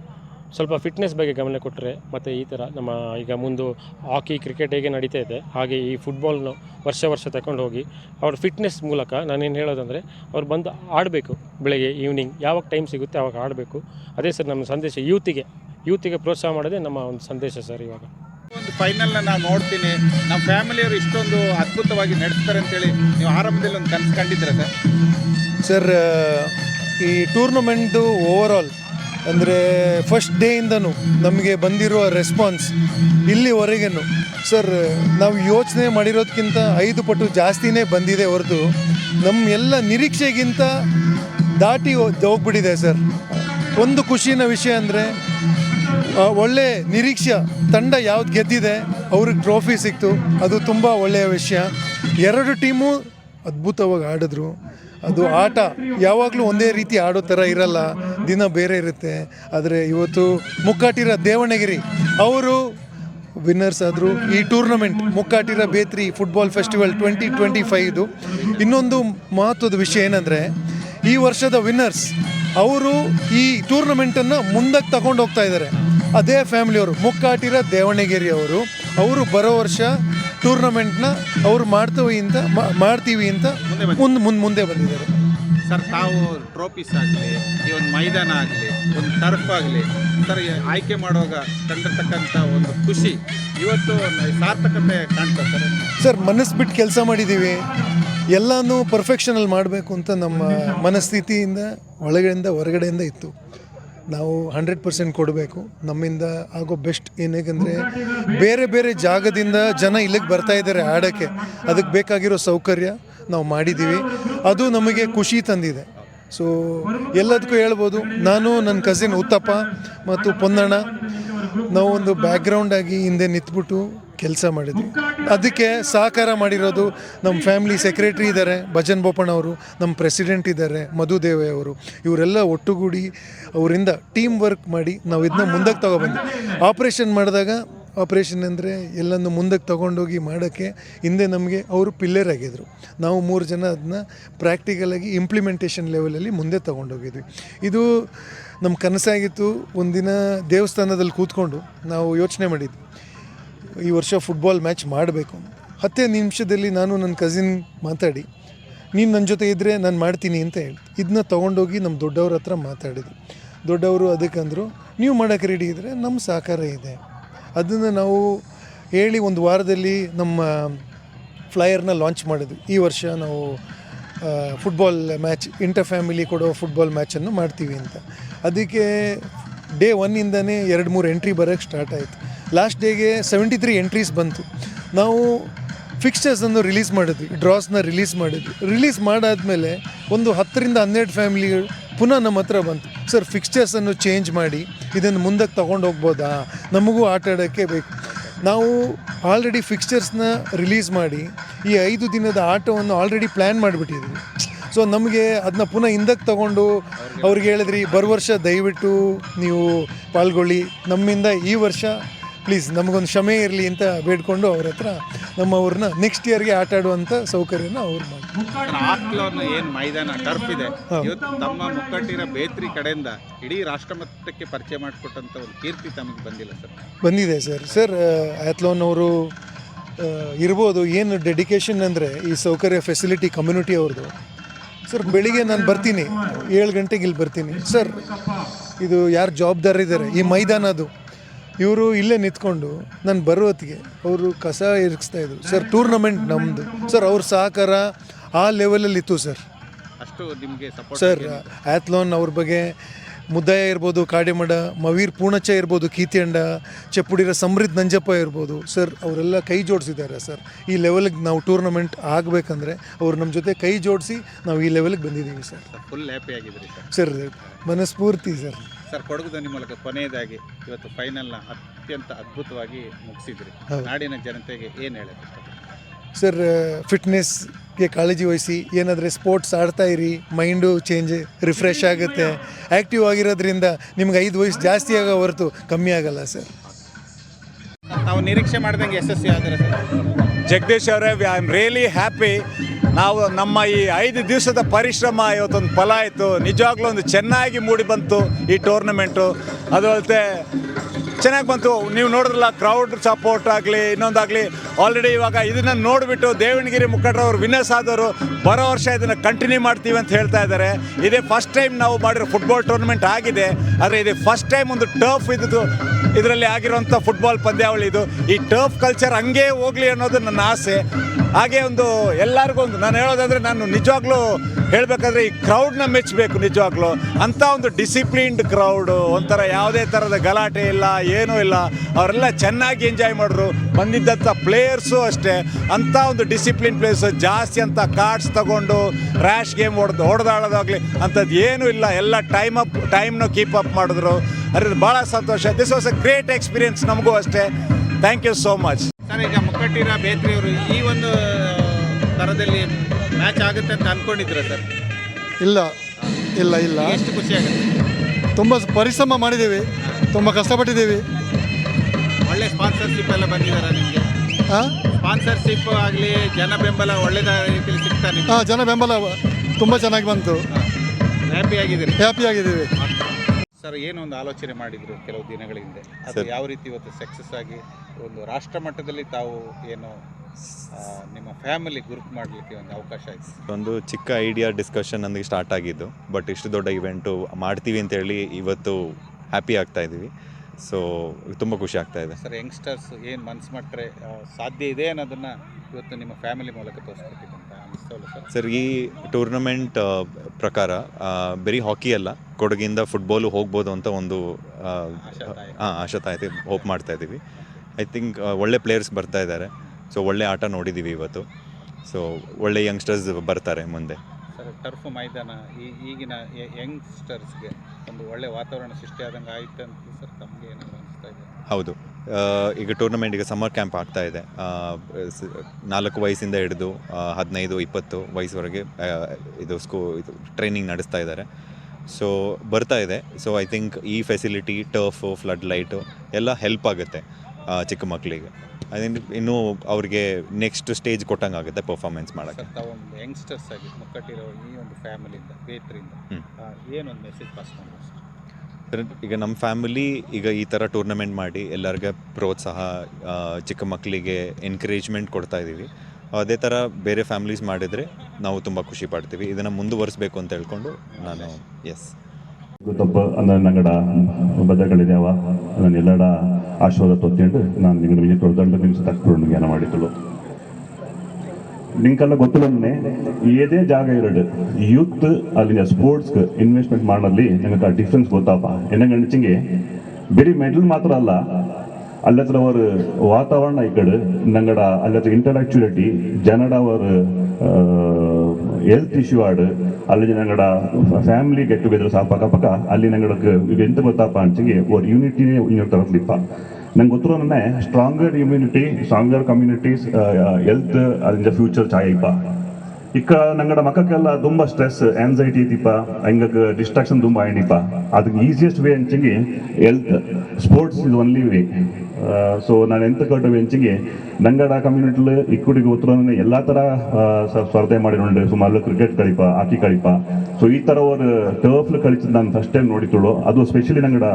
ಸ್ವಲ್ಪ ಫಿಟ್ನೆಸ್ ಬಗ್ಗೆ ಗಮನ ಕೊಟ್ಟರೆ ಮತ್ತು ಈ ಥರ ನಮ್ಮ ಈಗ ಮುಂದೆ ಹಾಕಿ ಕ್ರಿಕೆಟ್ ಹೇಗೆ ನಡೀತಾ ಇದೆ ಹಾಗೆ ಈ ಫುಟ್ಬಾಲ್ನ ವರ್ಷ ವರ್ಷ ತಗೊಂಡು ಹೋಗಿ ಅವ್ರ ಫಿಟ್ನೆಸ್ ಮೂಲಕ ನಾನೇನು ಹೇಳೋದಂದರೆ ಅವ್ರು ಬಂದು ಆಡಬೇಕು ಬೆಳಗ್ಗೆ ಈವ್ನಿಂಗ್ ಯಾವಾಗ ಟೈಮ್ ಸಿಗುತ್ತೆ ಆವಾಗ ಆಡಬೇಕು. ಅದೇ ಸರ್ ನಮ್ಮ ಸಂದೇಶ ಯೂತಿಗೆ ಯೂತಿಗೆ ಪ್ರೋತ್ಸಾಹ ಮಾಡೋದೇ ನಮ್ಮ ಒಂದು ಸಂದೇಶ ಸರ್ ಇವಾಗ. ಒಂದು ಫೈನಲ್ನ ನಾನು ನೋಡ್ತೀನಿ. ನಮ್ಮ ಫ್ಯಾಮಿಲಿಯವರು ಇಷ್ಟೊಂದು ಅದ್ಭುತವಾಗಿ ನಡೆಸ್ತಾರೆ ಅಂತೇಳಿ ನೀವು ಆರಂಭದಲ್ಲಿ ಒಂದು ಕನಸು ಕಂಡಿದ್ದೀರ ಸರ್? ಸರ್ ಈ ಟೂರ್ನಮೆಂಟು ಓವರಾಲ್ ಅಂದರೆ ಫಸ್ಟ್ ಡೇಯಿಂದನೂ ನಮಗೆ ಬಂದಿರುವ ರೆಸ್ಪಾನ್ಸ್ ಇಲ್ಲಿವರೆಗೂ ಸರ್ ನಾವು ಯೋಚನೆ ಮಾಡಿರೋದಕ್ಕಿಂತ ಐದು ಪಟ್ಟು ಜಾಸ್ತಿನೇ ಬಂದಿದೆ ಹೊರತು. ನಮ್ಮ ಎಲ್ಲ ನಿರೀಕ್ಷೆಗಿಂತ ದಾಟಿ ಹೋಗ್- ಹೋಗ್ಬಿಟ್ಟಿದೆ ಸರ್ ಒಂದು ಖುಷಿನ ವಿಷಯ ಅಂದರೆ ಒಳ್ಳೆ ನಿರೀಕ್ಷೆ, ತಂಡ ಯಾವ್ದು ಗೆದ್ದಿದೆ, ಅವ್ರಿಗೆ ಟ್ರೋಫಿ ಸಿಕ್ತು. ಅದು ತುಂಬ ಒಳ್ಳೆಯ ವಿಷಯ. ಎರಡು ಟೀಮು ಅದ್ಭುತವಾಗಿ ಆಡಿದ್ರು. ಅದು ಆಟ ಯಾವಾಗಲೂ ಒಂದೇ ರೀತಿ ಆಡೋ ಥರ ಇರಲ್ಲ, ದಿನ ಬೇರೆ ಇರುತ್ತೆ. ಆದರೆ ಇವತ್ತು ಮುಕ್ಕಾಟಿರ ದೇವಣಗಿರಿ ಅವರು ವಿನ್ನರ್ಸ್ ಆದರು ಈ tournament Mukkatira Bethri football festival twenty twenty ಫೈವ್ದು ಇನ್ನೊಂದು ಮಹತ್ವದ ವಿಷಯ ಏನಂದರೆ, ಈ ವರ್ಷದ ವಿನ್ನರ್ಸ್ ಅವರು ಈ ಟೂರ್ನಮೆಂಟನ್ನು ಮುಂದಕ್ಕೆ ತಗೊಂಡು ಹೋಗ್ತಾ ಇದ್ದಾರೆ. ಅದೇ ಫ್ಯಾಮಿಲಿಯವರು ಮುಕ್ಕಾಟಿರ ದೇವಣಗಿರಿ ಅವರು. ಅವರು ಬರೋ ವರ್ಷ ಟೂರ್ನಮೆಂಟ್ನ ಅವ್ರು ಮಾಡ್ತೀವಿ ಅಂತ ಮಾಡ್ತೀವಿ ಅಂತ ಮುಂದೆ ಮುಂದೆ ಮುಂದೆ ಬಂದಿದ್ದಾರೆ. ಸರ್ ತಾವು ಟ್ರೋಫೀಸ್ ಆಗಲಿ ಈ ಒಂದು ಮೈದಾನ ಆಗಲಿ ಒಂದು ಟರ್ಫ್ ಆಗಲಿ ಸರ್ ಆಯ್ಕೆ ಮಾಡುವಾಗ ಕಂಡಿರ್ತಕ್ಕಂಥ ಒಂದು ಖುಷಿ ಇವತ್ತು ಸಾರ್ಥಕತೆ ಕಾಣ್ತಾ ಸರ್. ಸರ್ ಮನಸ್ಸು ಬಿಟ್ಟು ಕೆಲಸ ಮಾಡಿದ್ದೀವಿ. ಎಲ್ಲನೂ ಪರ್ಫೆಕ್ಷನಲ್ಲಿ ಮಾಡಬೇಕು ಅಂತ ನಮ್ಮ ಮನಸ್ಥಿತಿಯಿಂದ ಒಳಗಡೆಯಿಂದ ಹೊರಗಡೆಯಿಂದ ಇತ್ತು. ನಾವು ಹಂಡ್ರೆಡ್ ಪರ್ಸೆಂಟ್ ಕೊಡಬೇಕು. ನಮ್ಮಿಂದ ಆಗೋ ಬೆಸ್ಟ್ ಏನೇಗಂದರೆ ಬೇರೆ ಬೇರೆ ಜಾಗದಿಂದ ಜನ ಇಲ್ಲಿಗೆ ಬರ್ತಾ ಇದ್ದಾರೆ ಆಡೋಕ್ಕೆ. ಅದಕ್ಕೆ ಬೇಕಾಗಿರೋ ಸೌಕರ್ಯ ನಾವು ಮಾಡಿದ್ದೀವಿ ಅದು ನಮಗೆ ಖುಷಿ ತಂದಿದೆ. ಸೊ ಎಲ್ಲದಕ್ಕೂ ಹೇಳ್ಬೋದು, ನಾನು ನನ್ನ ಕಸಿನ್ ಉತ್ತಪ್ಪ ಮತ್ತು ಪೊನ್ನಣ್ಣ ನಾವು ಒಂದು ಬ್ಯಾಕ್ಗ್ರೌಂಡಾಗಿ ಹಿಂದೆ ನಿಂತ್ಬಿಟ್ಟು ಕೆಲಸ ಮಾಡಿದ್ವಿ ಅದಕ್ಕೆ ಸಹಕಾರ ಮಾಡಿರೋದು ನಮ್ಮ ಫ್ಯಾಮಿಲಿ ಸೆಕ್ರೆಟ್ರಿ ಇದ್ದಾರೆ, ಭಜನ್ ಬೋಪಣ್ಣ ಅವರು, ನಮ್ಮ ಪ್ರೆಸಿಡೆಂಟ್ ಇದ್ದಾರೆ ಮಧುದೇವೆ ಅವರು. ಇವರೆಲ್ಲ ಒಟ್ಟುಗೂಡಿ ಅವರಿಂದ ಟೀಮ್ ವರ್ಕ್ ಮಾಡಿ ನಾವು ಇದನ್ನ ಮುಂದಕ್ಕೆ ತೊಗೊಬಂದ್ವಿ. ಆಪ್ರೇಷನ್ ಮಾಡಿದಾಗ ಆಪ್ರೇಷನ್ ಅಂದರೆ ಎಲ್ಲನೂ ಮುಂದಕ್ಕೆ ತೊಗೊಂಡೋಗಿ ಮಾಡೋಕ್ಕೆ ಹಿಂದೆ ನಮಗೆ ಅವರು ಪಿಲ್ಲರ್ ಆಗಿದ್ರು. ನಾವು ಮೂರು ಜನ ಅದನ್ನ ಪ್ರಾಕ್ಟಿಕಲಾಗಿ ಇಂಪ್ಲಿಮೆಂಟೇಷನ್ ಲೆವೆಲಲ್ಲಿ ಮುಂದೆ ತೊಗೊಂಡೋಗಿದ್ವಿ. ಇದು ನಮ್ಮ ಕನಸಾಗಿತ್ತು. ಒಂದಿನ ದೇವಸ್ಥಾನದಲ್ಲಿ ಕೂತ್ಕೊಂಡು ನಾವು ಯೋಚನೆ ಮಾಡಿದ್ವಿ. ಈ ವರ್ಷ ಫುಟ್ಬಾಲ್ ಮ್ಯಾಚ್ ಮಾಡಬೇಕು ಹತ್ತೇ ನಿಮಿಷದಲ್ಲಿ ನಾನು ನನ್ನ ಕಸಿನ್ ಮಾತಾಡಿ, ನೀನು ನನ್ನ ಜೊತೆ ಇದ್ದರೆ ನಾನು ಮಾಡ್ತೀನಿ ಅಂತ ಹೇಳಿ. ಇದನ್ನ ತೊಗೊಂಡೋಗಿ ನಮ್ಮ ದೊಡ್ಡವ್ರ ಹತ್ರ ಮಾತಾಡಿದ್ರು ದೊಡ್ಡವರು ಅದಕ್ಕಂದರು ನೀವು ಮಾಡೋಕ್ಕೆ ರೆಡಿ ಇದ್ದರೆ ನಮ್ಮ ಸಹಕಾರ ಇದೆ. ಅದನ್ನು ನಾವು ಹೇಳಿ ಒಂದು ವಾರದಲ್ಲಿ ನಮ್ಮ ಫ್ಲೈಯರ್ನ ಲಾಂಚ್ ಮಾಡಿದ್ವಿ. ಈ ವರ್ಷ ನಾವು ಫುಟ್ಬಾಲ್ ಮ್ಯಾಚ್ ಇಂಟರ್ ಫ್ಯಾಮಿಲಿ ಕೊಡೋ ಫುಟ್ಬಾಲ್ ಮ್ಯಾಚನ್ನು ಮಾಡ್ತೀವಿ ಅಂತ. ಅದಕ್ಕೆ ಡೇ ಒನ್ನಿಂದನೇ ಎರಡು ಮೂರು ಎಂಟ್ರಿ ಬರೋಕ್ಕೆ ಸ್ಟಾರ್ಟ್ ಆಯಿತು. ಲಾಸ್ಟ್ ಡೇಗೆ ಸೆವೆಂಟಿ ತ್ರೀ ಎಂಟ್ರೀಸ್ ಬಂತು. ನಾವು ಫಿಕ್ಸ್ಚರ್ಸನ್ನು ರಿಲೀಸ್ ಮಾಡಿದ್ವಿ ಡ್ರಾಸ್ನ ರಿಲೀಸ್ ಮಾಡಿದ್ವಿ. ರಿಲೀಸ್ ಮಾಡಾದಮೇಲೆ ಒಂದು ಹತ್ತರಿಂದ ಹನ್ನೆರಡು ಫ್ಯಾಮಿಲಿಗಳು ಪುನಃ ನಮ್ಮ ಹತ್ರ ಬಂತು. ಸರ್ ಫಿಕ್ಸ್ಚರ್ಸನ್ನು ಚೇಂಜ್ ಮಾಡಿ, ಇದನ್ನು ಮುಂದಕ್ಕೆ ತೊಗೊಂಡು ಹೋಗ್ಬೋದಾ? ನಮಗೂ ಆಟ ಆಡೋಕ್ಕೆ ಬೇಕು. ನಾವು ಆಲ್ರೆಡಿ ಫಿಕ್ಸ್ಚರ್ಸ್ನ ರಿಲೀಸ್ ಮಾಡಿ, ಈ ಐದು ದಿನದ ಆಟವನ್ನು ಆಲ್ರೆಡಿ ಪ್ಲ್ಯಾನ್ ಮಾಡಿಬಿಟ್ಟಿದ್ವಿ. ಸೊ ನಮಗೆ ಅದನ್ನ ಪುನಃ ಹಿಂದಕ್ಕೆ ತಗೊಂಡು ಅವ್ರಿಗೆ ಹೇಳಿದ್ರಿ ಬರೋ ವರ್ಷ ದಯವಿಟ್ಟು ನೀವು ಪಾಲ್ಗೊಳ್ಳಿ. ನಮ್ಮಿಂದ ಈ ವರ್ಷ ಪ್ಲೀಸ್ ನಮಗೊಂದು ಕ್ಷಮೆ ಇರಲಿ ಅಂತ ಬೇಡ್ಕೊಂಡು ಅವ್ರ ಹತ್ರ ನಮ್ಮವ್ರನ್ನ ನೆಕ್ಸ್ಟ್ ಇಯರ್ಗೆ ಆಟ ಆಡುವಂಥ ಸೌಕರ್ಯನ ಅವ್ರು ಮಾಡಿ ಆಕ್ಲೋರ್ನ ಏನು ಮೈದಾನ ಟರ್ಫ್ ಇದೆ. ಇವತ್ತು ತಮ್ಮ ಮುಕ್ಕಟ್ಟಿನ ಬೇತ್ರಿ ಕಡೆಯಿಂದ ಇಡೀ ರಾಷ್ಟ್ರಮಟ್ಟಕ್ಕೆ ಪರಿಚಯ ಮಾಡಿಕೊಟ್ಟಂತ ಒಂದು ಕೀರ್ತಿ ತಮಗೆ ಬಂದಿಲ್ಲ ಸರ್. ಬಂದಿದೆ ಸರ್. ಸರ್ ಆ್ಯತ್ಲೋನ್ ಅವರು ಇರ್ಬೋದು. ಏನು ಡೆಡಿಕೇಶನ್ ಅಂದರೆ ಈ ಸೌಕರ್ಯ ಫೆಸಿಲಿಟಿ ಕಮ್ಯುನಿಟಿ ಅವ್ರದ್ದು ಸರ್ ಬೆಳಿಗ್ಗೆ ನಾನು ಬರ್ತೀನಿ. ಏಳು ಗಂಟೆಗೆ ಇಲ್ಲಿ ಬರ್ತೀನಿ. ಸರ್ ಇದು ಯಾರು ಜವಾಬ್ದಾರಿದ್ದಾರೆ ಈ ಮೈದಾನದು. ಇವರು ಇಲ್ಲೇ ನಿಂತ್ಕೊಂಡು ನಾನು ಬರೋ ಹೊತ್ತಿಗೆ ಅವರು ಕಸ ಇರಿಸ್ತಾ ಇದ್ರು. ಸರ್ ಟೂರ್ನಮೆಂಟ್ ನಮ್ಮದು ಸರ್ ಅವ್ರ ಸಹಕಾರ ಆ ಲೆವೆಲಲ್ಲಿ ಇತ್ತು ಸರ್ ಅಷ್ಟು ನಿಮಗೆ ಸರ್ ಆ್ಯತ್ಲೋನ್ ಅವ್ರ ಬಗ್ಗೆ ಮುದ್ದಾಯ ಇರ್ಬೋದು ಕಾಡೆಮಡ ಮವೀರ್ ಪೂಣಚ ಇರ್ಬೋದು ಕೀತಿಯಂಡ ಚಪ್ಪುಡಿರ ಸಮೃದ್ಧ ನಂಜಪ್ಪ ಇರ್ಬೋದು. ಸರ್ ಅವರೆಲ್ಲ ಕೈ ಜೋಡಿಸಿದ್ದಾರೆ ಸರ್ ಈ ಲೆವೆಲ್ಗೆ ನಾವು ಟೂರ್ನಮೆಂಟ್ ಆಗಬೇಕಂದ್ರೆ ಅವ್ರು ನಮ್ಮ ಜೊತೆ ಕೈ ಜೋಡಿಸಿ ನಾವು ಈ ಲೆವೆಲ್ಗೆ ಬಂದಿದ್ದೀವಿ ಸರ್ ಫುಲ್ ಹ್ಯಾಪಿ ಆಗಿದ್ರಿ ಸರ್ ಸರ್ ಮನಸ್ಫೂರ್ತಿ ಸರ್ ಸರ್ ಕೊಡಗುದನಿ ಮೂಲಕ ಕೊನೆಯದಾಗಿ ಇವತ್ತು ಫೈನಲ್ನ ಅತ್ಯಂತ ಅದ್ಭುತವಾಗಿ ಮುಗಿಸಿದ್ರಿ. ನಾಡಿನ ಜನತೆಗೆ ಏನು ಹೇಳೋದು ಸರ್ ಫಿಟ್ನೆಸ್ಗೆ ಕಾಳಜಿ ವಹಿಸಿ ಏನಾದರೆ ಸ್ಪೋರ್ಟ್ಸ್ ಆಡ್ತಾ ಇರಿ ಮೈಂಡು ಚೇಂಜ್ ರಿಫ್ರೆಶ್ ಆಗುತ್ತೆ. ಆ್ಯಕ್ಟಿವ್ ಆಗಿರೋದ್ರಿಂದ ನಿಮ್ಗೆ ಐದು ವಯಸ್ಸು ಜಾಸ್ತಿ ಆಗೋ ಹೊರತು ಕಮ್ಮಿ ಆಗಲ್ಲ ಸರ್. ನಾವು ನಿರೀಕ್ಷೆ ಮಾಡ್ದಂಗೆ ಯಶಸ್ವಿ ಆದರೆ ಸರ್? ಜಗದೀಶ್ ಅವರೇ ಐ ಆಮ್ ರಿಯಲಿ ಹ್ಯಾಪಿ ನಾವು ನಮ್ಮ ಈ ಐದು ದಿವಸದ ಪರಿಶ್ರಮ ಇವತ್ತೊಂದು ಫಲ ಆಯಿತು. ನಿಜವಾಗ್ಲೂ ಒಂದು ಚೆನ್ನಾಗಿ ಮೂಡಿ ಬಂತು ಈ ಟೂರ್ನಮೆಂಟು ಅದು ಅಲ್ಲದೆ ಚೆನ್ನಾಗಿ ಬಂತು. ನೀವು ನೋಡಿದ್ರಲ್ಲ ಕ್ರೌಡ್ ಸಪೋರ್ಟ್ ಆಗಲಿ, ಇನ್ನೊಂದಾಗಲಿ ಆಲ್ರೆಡಿ ಇವಾಗ ಇದನ್ನು ನೋಡಿಬಿಟ್ಟು ದೇವಣಗಿರಿ ಮುಖಂಡರವರು ವಿನ್ನರ್ಸ್ ಆದವರು ಬರೋ ವರ್ಷ ಇದನ್ನು ಕಂಟಿನ್ಯೂ ಮಾಡ್ತೀವಿ ಅಂತ ಹೇಳ್ತಾ ಇದ್ದಾರೆ. ಇದೇ ಫಸ್ಟ್ ಟೈಮ್ ನಾವು ಮಾಡಿರೋ ಫುಟ್ಬಾಲ್ ಟೂರ್ನಮೆಂಟ್ ಆಗಿದೆ. ಆದರೆ ಇದೇ ಫಸ್ಟ್ ಟೈಮ್ ಒಂದು ಟರ್ಫ್ ಇದ್ದು ಇದರಲ್ಲಿ ಆಗಿರುವಂಥ ಫುಟ್ಬಾಲ್ ಪಂದ್ಯಾವಳಿ ಇದು. ಈ ಟರ್ಫ್ ಕಲ್ಚರ್ ಹಂಗೆ ಹೋಗಲಿ ಅನ್ನೋದು ನನ್ನ ಆಸೆ. ಹಾಗೆ ಒಂದು ಎಲ್ಲರಿಗೂ ಒಂದು ನಾನು ಹೇಳೋದಾದರೆ ನಾನು ನಿಜವಾಗ್ಲೂ ಹೇಳಬೇಕಾದ್ರೆ ಈ ಕ್ರೌಡ್ನ ಮೆಚ್ಚಬೇಕು ನಿಜವಾಗ್ಲೂ. ಅಂಥ ಒಂದು ಡಿಸಿಪ್ಲಿನ್ಡ್ ಕ್ರೌಡು ಒಂಥರ ಯಾವುದೇ ಥರದ ಗಲಾಟೆ ಇಲ್ಲ, ಏನೂ ಇಲ್ಲ. ಅವರೆಲ್ಲ ಚೆನ್ನಾಗಿ ಎಂಜಾಯ್ ಮಾಡಿದ್ರು ಬಂದಿದ್ದಂಥ ಪ್ಲೇಯರ್ಸು ಅಷ್ಟೇ. ಅಂಥ ಒಂದು ಡಿಸಿಪ್ಲಿನ್ ಪ್ಲೇಯರ್ಸು ಜಾಸ್ತಿ ಅಂತ ಕಾರ್ಡ್ಸ್ ತಗೊಂಡು ರ್ಯಾಶ್ ಗೇಮ್ ಹೊಡೆದು ಹೊಡೆದಾಡೋದಾಗಲಿ ಅಂಥದ್ದು ಏನೂ ಇಲ್ಲ. ಎಲ್ಲ ಟೈಮ್ ಅಪ್ ಟೈಮ್ನ ಕೀಪ್ ಅಪ್ ಮಾಡಿದ್ರು. ಅದ್ರಲ್ಲಿ ಭಾಳ ಸಂತೋಷ. This was a great experience ನಮಗೂ ಅಷ್ಟೇ. Thank you so much sir ಈಗ ಮುಕ್ಕಟ್ಟಿರ ಬೇತ್ರಿಯವರು ಈ ಒಂದು ಥರದಲ್ಲಿ ಮ್ಯಾಚ್ ಆಗುತ್ತೆ ಅಂತ ಅನ್ಕೊಂಡಿದ್ರ ಸರ್? ಇಲ್ಲ ಇಲ್ಲ ಇಲ್ಲ. ಎಷ್ಟು ಖುಷಿ ಆಗುತ್ತೆ? ತುಂಬ ಪರಿಶ್ರಮ ಮಾಡಿದ್ದೀವಿ. ತುಂಬ ಕಷ್ಟಪಟ್ಟಿದ್ದೀವಿ. ಒಳ್ಳೆ ಸ್ಪಾನ್ಸರ್ಶಿಪ್ ಎಲ್ಲ ಬಂದಿದ್ದಾರೆ ನಿಮಗೆ? ಸ್ಪಾನ್ಸರ್ಶಿಪ್ ಆಗಲಿ ಜನ ಬೆಂಬಲ ಒಳ್ಳೆದ ರೀತಿಯಲ್ಲಿ ಸಿಗ್ತಾನೆ ನಿಮ್ಗೆ? ಹಾಂ ಜನ ಬೆಂಬಲ ತುಂಬ ಚೆನ್ನಾಗಿ ಬಂತು. ಹ್ಯಾಪಿ ಆಗಿದ್ದೀರಿ? ಹ್ಯಾಪಿ ಆಗಿದ್ದೀವಿ. ಸರ್ ಏನು ಒಂದು ಆಲೋಚನೆ ಮಾಡಿದ್ರು ಕೆಲವು ದಿನಗಳ ಹಿಂದೆ. ಅದು ಯಾವ ರೀತಿ ಇವತ್ತು ಸಕ್ಸಸ್ ಆಗಿ ಒಂದು ರಾಷ್ಟ್ರ ಮಟ್ಟದಲ್ಲಿ ತಾವು ಏನು ನಿಮ್ಮ ಫ್ಯಾಮಿಲಿ ಗ್ರೂಪ್ ಮಾಡಲಿಕ್ಕೆ ಒಂದು ಅವಕಾಶ ಆಯಿತು? ಒಂದು ಚಿಕ್ಕ ಐಡಿಯಾ ಡಿಸ್ಕಷನ್ ನನಗೆ ಸ್ಟಾರ್ಟ್ ಆಗಿದ್ದು ಬಟ್ ಇಷ್ಟು ದೊಡ್ಡ ಇವೆಂಟು ಮಾಡ್ತೀವಿ ಅಂತೇಳಿ ಇವತ್ತು ಹ್ಯಾಪಿ ಆಗ್ತಾ ಇದ್ದೀವಿ ಸೊ ತುಂಬ ಖುಷಿ ಆಗ್ತಾ ಇದೆ. ಸರ್ ಯಂಗ್ಸ್ಟರ್ಸ್ ಏನು ಮನ್ಸು ಮಾಡ್ತಾರೆ ಸಾಧ್ಯ ಇದೆ ಅನ್ನೋದನ್ನ ಇವತ್ತು ನಿಮ್ಮ ಫ್ಯಾಮಿಲಿ ಮೂಲಕ ತೋರಿಸ್ಕೊಟ್ಟಿದ್ದಂತ ಸರ್. ಸರ್ ಈ ಟೂರ್ನಮೆಂಟ್ ಪ್ರಕಾರ ಬರೀ ಹಾಕಿ ಅಲ್ಲ ಕೊಡಗಿಂದ ಫುಟ್ಬಾಲು ಹೋಗ್ಬೋದು ಅಂತ ಒಂದು. ಹಾಂ ಆಶಾತಾಯಿತಿ ಹೋಪ್ ಮಾಡ್ತಾ ಇದ್ದೀವಿ. ಐ ಥಿಂಕ್ ಒಳ್ಳೆ ಪ್ಲೇಯರ್ಸ್ ಬರ್ತಾ ಇದ್ದಾರೆ. ಸೊ ಒಳ್ಳೆ ಆಟ ನೋಡಿದ್ದೀವಿ ಇವತ್ತು. ಸೊ ಒಳ್ಳೆ ಯಂಗ್ಸ್ಟರ್ಸ್ ಬರ್ತಾರೆ ಮುಂದೆ. ಟರ್ಫ್ ಮೈದಾನ, ಈ ಈಗಿನ ಯಂಗ್ಸ್ಟರ್ಸ್ಗೆ ಒಂದು ಒಳ್ಳೆ ವಾತಾವರಣ ಸೃಷ್ಟಿಯಾದಂಗೆ ಆಯ್ತು ಅಂತ ಸರ್ ತಮಗೆ ಏನಾದ್ರು ಅನಿಸ್ತಾ ಇದೆ? ಹೌದು. ಈಗ ಟೂರ್ನಮೆಂಟ್ ಈಗ ಸಮ್ಮರ್ ಕ್ಯಾಂಪ್ ಆಗ್ತಾ ಇದೆ. ನಾಲ್ಕು ವಯಸ್ಸಿಂದ ಹಿಡಿದು ಹದಿನೈದು, ಇಪ್ಪತ್ತು ವಯಸ್ಸುವರೆಗೆ ಇದು ಸ್ಕೂ, ಇದು ಟ್ರೈನಿಂಗ್ ನಡೆಸ್ತಾ ಇದ್ದಾರೆ. ಸೊ ಬರ್ತಾ ಇದೆ. ಸೊ ಐ ಥಿಂಕ್ ಈ ಫೆಸಿಲಿಟಿ ಟರ್ಫು ಫ್ಲಡ್ ಲೈಟು ಎಲ್ಲ ಹೆಲ್ಪ್ ಆಗುತ್ತೆ ಚಿಕ್ಕ ಮಕ್ಕಳಿಗೆ. ಥಿಂಕ್ ಇನ್ನೂ ಅವ್ರಿಗೆ ನೆಕ್ಸ್ಟ್ ಸ್ಟೇಜ್ ಕೊಟ್ಟಂಗೆ ಆಗುತ್ತೆ ಪರ್ಫಾರ್ಮೆನ್ಸ್ ಮಾಡೋಕ್ಕೆ ತಾವು ಒಂದು ಯಂಗ್ಸ್ಟರ್ಸ್ ಆಗಿ ಮುಕ್ಕಟ್ಟಿರೋ ಈ ಒಂದು ಫ್ಯಾಮಿಲಿಯಿಂದ. ಆ, ಏನೊಂದು ಮೆಸೇಜ್ ಪಾಸ್ ಮಾಡ್ಬೋದು ಸರ್? ಈಗ ನಮ್ಮ ಫ್ಯಾಮಿಲಿ ಈಗ ಈ ಥರ ಟೂರ್ನಮೆಂಟ್ ಮಾಡಿ ಎಲ್ಲರಿಗೆ ಪ್ರೋತ್ಸಾಹ ಚಿಕ್ಕ ಮಕ್ಕಳಿಗೆ ಎನ್ಕರೇಜ್ಮೆಂಟ್ ಕೊಡ್ತಾ ಇದ್ದೀವಿ ಅದೇ ಥರ ಬೇರೆ ಫ್ಯಾಮಿಲೀಸ್ ಮಾಡಿದರೆ ನಾವು ತುಂಬ ಖುಷಿ ಪಡ್ತೀವಿ. ಇದನ್ನು ಮುಂದುವರಿಸಬೇಕು ಅಂತ ಹೇಳ್ಕೊಂಡು ನಾನು ಎಸ್ ಗೊತ್ತಪ್ಪ ಅಂದ್ರೆ ನಂಗಡ ಬದಗಳಿದ್ಯಾವ ನಾನು ಎಲ್ಲಡ ಆಶೀರ್ವಾದ ತೊತ್ತಿಂಡು ನಾನು ನಿಮಗೆ ವಿಜಯ ತೊಡ್ದಂಡು ನಿಮ್ಮ ತಕ್ಕೊಂಡು ಜ್ಞಾನ ಮಾಡಿದ್ದಳು. ನಿಂಕೆಲ್ಲ ಗೊತ್ತಿಲ್ಲೊಮ್ಮೆ ಏದೇ ಜಾಗ ಇರಡು ಯೂತ್ ಅಲ್ಲಿನ ಸ್ಪೋರ್ಟ್ಸ್ ಇನ್ವೆಸ್ಟ್ಮೆಂಟ್ ಮಾಡಲಿ ನನಗೆ ಡಿಫ್ರೆನ್ಸ್ ಗೊತ್ತಪ್ಪ. ಎನ್ನಗಣಿಚಿಂಗೆ ಬರೀ ಮೆಡಲ್ ಮಾತ್ರ ಅಲ್ಲ, ಅಲ್ಲತ್ರ ಅವರು ವಾತಾವರಣ ಈ ಕಡೆ, ನಂಗಡ ಅಲ್ಲತ್ರ ಇಂಟಲೆಕ್ಚುಲಿಟಿ ಜನಡ ಅವರು ಹೆಲ್ತ್ ಇಶ್ಯೂ ಆಡು ಅಲ್ಲಿ ನಂಗಡ ಫ್ಯಾಮಿಲಿ ಗೆಟ್ ಟುಗೆದರ್ ಸಹ ಪಕ್ಕ ಪಕ್ಕ ಅಲ್ಲಿ ನಂಗಡಕ್ಕೆ ಈಗ ಎಂತ ಗೊತ್ತಪ್ಪ ಅಂಚಿಗೆ ಒಂದು ಯೂನಿಟಿನೇ ಇನ್ನೊಂದು ತರಲಿಪ್ಪ ನಂಗೆ ಗೊತ್ತಿರೋ stronger immunity stronger communities health ಅಲ್ಲಿಂದ ಫ್ಯೂಚರ್ ಚಾಯಪ್ಪ ಇಕ್ಕ ನಂಗಡ ಮಕ್ಕಕ್ಕೆಲ್ಲ ತುಂಬ ಸ್ಟ್ರೆಸ್ ಆನ್ಸೈಟಿ ಐತಿಪ್ಪ ಹಂಗಕ್ಕೆ ಡಿಸ್ಟ್ರಾಕ್ಷನ್ ತುಂಬ ಆಯ್ನಿಪ್ಪ ಅದಕ್ಕೆ ಈಸಿಯೆಸ್ಟ್ ವೇ ಅಂಚಿಗೆ ಹೆಲ್ತ್ ಸ್ಪೋರ್ಟ್ಸ್ ಇದು ಒನ್ಲಿ ವೇ ಸೊ ನಾನು ಎಂತ ಕಟ್ಟು ಹೆಂಚಿಗೆ ನಂಗಡ ಕಮ್ಯುನಿಟಿಲಿ ಇಕ್ಕುಡಿಗೆ ಉತ್ತರ ಎಲ್ಲ ಥರ ಸ್ಪರ್ಧೆ ಮಾಡಿರೋಂಡು ಸುಮಾರು ಕ್ರಿಕೆಟ್ ಕಳಿಪ ಹಾಕಿ ಕಳಿಪ. ಸೊ ಈ ಥರ ಅವರು ಟರ್ಫ್ಲು ಕಳಿಸಿದ ನಾನು ಫಸ್ಟ್ ಟೈಮ್ ನೋಡಿತುಳು ಅದು ಸ್ಪೆಷಲಿ ನಂಗಡ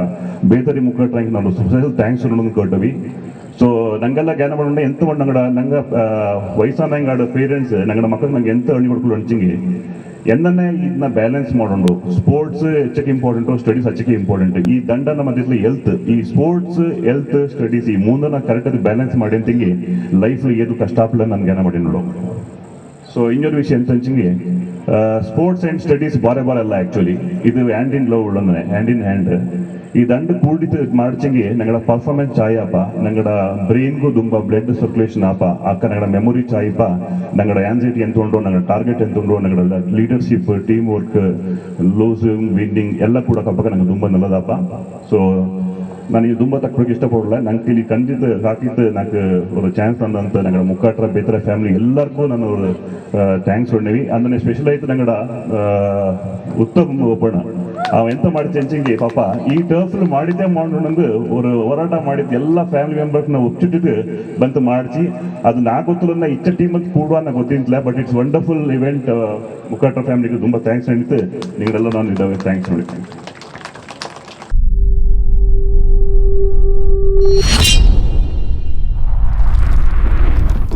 ಬೇತರಿ ಮುಖಟ್ರಂಗೆ ನಾನು. ಸ್ಪೆಷಲ್ ಥ್ಯಾಂಕ್ಸ್ ನೋಡೋದು ಕೊಟ್ಟವಿ ಸೊ ನಂಗೆಲ್ಲ ಜ್ಞಾನ ಮಾಡೋಣ ಎಂತ ಮಾಡಿ ನಂಗಡ ನಂಗ ವಯಸ್ಸಾನ ನಂಗಡ ಪೇರೆಂಟ್ಸ್ ನಂಗಡ ಮಕ್ಕಳು ನಂಗೆ ಎಂತ ಹಣ್ಣಿ ಕೊಡ್ಕೊಳ್ಳೋ ಅಂಚಿಂಗೆ ಎನ್ನೇ ಇದನ್ನ ಬ್ಯಾಲೆನ್ಸ್ ಮಾಡೋಣ ಸ್ಪೋರ್ಟ್ಸ್ ಹೆಚ್ಚಕ್ಕೆ ಇಂಪಾರ್ಟೆಂಟು ಸ್ಟಡೀಸ್ ಹೆಚ್ಚಕ್ಕೆ ಇಂಪಾರ್ಟೆಂಟ್ ಈ ದಂಡ ನಮ್ಮ ಮಧ್ಯದಲ್ಲಿ ಹೆಲ್ತ್ ಈ ಸ್ಪೋರ್ಟ್ಸ್ ಹೆಲ್ತ್ ಸ್ಟಡೀಸ್ ಈ ಮೂರನ್ನ ಕರೆಕ್ಟಾಗಿ ಬ್ಯಾಲೆನ್ಸ್ ಮಾಡಿ ಅಂತಿಂಗಿ ಲೈಫ್ ಏದು ಕಷ್ಟ ಆಗ್ಲಿಲ್ಲ ನಾನು ಜ್ಞಾನ ಮಾಡಿ ನೋಡು. ಸೊ ಇನ್ನೊಂದು ವಿಷಯ ಅಂತ ಅಂಚಿಂಗೆ ಸ್ಪೋರ್ಟ್ಸ್ ಆ್ಯಂಡ್ ಸ್ಟಡೀಸ್ ಬಾರೆ ಬಾರಲ್ಲ ಆ್ಯಕ್ಚುಲಿ ಇದು ಹ್ಯಾಂಡ್ ಇನ್ ಲವ್ ಉಳ್ಳಂದ್ರೆ ಹ್ಯಾಂಡ್ ಇನ್ ಹ್ಯಾಂಡ್ ಈ രണ്ട് കൂടിയിട്ട് മറിച്ചെങ്കിൽ ನಂಗಡ ಪರ್ಫಾರ್ಮೆನ್ಸ್ ಚಾಯಪ್ಪ, ನಂಗಡ ಬ್ರೈನ್ಗೂ ತುಂಬ ಬ್ಲಡ್ ಸರ್ಕ್ಯುಲೇಷನ್ ಆಪ ಅಕ್ಕ ನಂಗಡ ಮೆಮೊರಿ ಚಾಯಪ್ಪ, ನಂಗಡ ಆನ್ಸೈಟಿ ಎಂತ ಉಂಟು ನಂಗಡ ಟಾರ್ಗೆಟ್ ಎಂತ ಉಂಟು ನಂಗಡ leadership team work losing winning ಎಲ್ಲ ಕೂಡ ಕಪ್ಪಕ ನಂಗೆ ತುಂಬ ನಲ್ಲದಪ್ಪ ಸೊ ನಾನು ಈ ತುಂಬ ತಕ್ಕೋಕೆ ಇಷ್ಟಪಡಲ್ಲ ನಂಗೆ ಇಲ್ಲಿ ಖಂಡಿತ ಸಾಕಿತ್ತು ನಂಗೆ ಒಂದು ಚಾನ್ಸ್ ಅಂದಂತ ನಂಗಡ ಮುಕ್ಕಾಟ್ರ ಬೇತರ ಫ್ಯಾಮಿಲಿ ಎಲ್ಲರಿಗೂ ನಾನು ಅವರು ಥ್ಯಾಂಕ್ಸ್ ಹೊಡ್ನೇವಿ. ಅಂದ್ರೆ ಸ್ಪೆಷಲ್ ಆಯ್ತು ನಂಗಡ ಉತ್ತಮ ಒಪ್ಪಣ ಅವ ಎಂತ ಮಾಡಿ ಚೆಂಚಿಂಗಿ ಪಾಪ, ಈ ಟರ್ಫಲ್ ಮಾಡಿದ್ದೆ ಮಾಡೋಣಂದು ಒಂದು ಹೋರಾಟ ಮಾಡಿದ್ದು ಎಲ್ಲ ಫ್ಯಾಮಿಲಿ ಮೆಂಬರ್ಸ್ನ ಒಪ್ಪಿಟ್ಟಿದ್ದು ಬಂತು ಮಾಡಿಸಿ. ಅದು ನಾ ಗೊತ್ತಿಲ್ಲ ಇಚ್ಚ ಟೀಮಲ್ಲಿ ಕೂಡ ನಾ ಗೊತ್ತಿಲ್ಲ but it's wonderful event Mukkatira ಫ್ಯಾಮಿಲಿಗೆ ತುಂಬ ಥ್ಯಾಂಕ್ಸ್ ಹೇಳಿತ್ತು ನಿಗಡೆಲ್ಲ ನಾನು ಇದ್ದಾವೆ ಥ್ಯಾಂಕ್ಸ್ ಹೇಳ್ತೀನಿ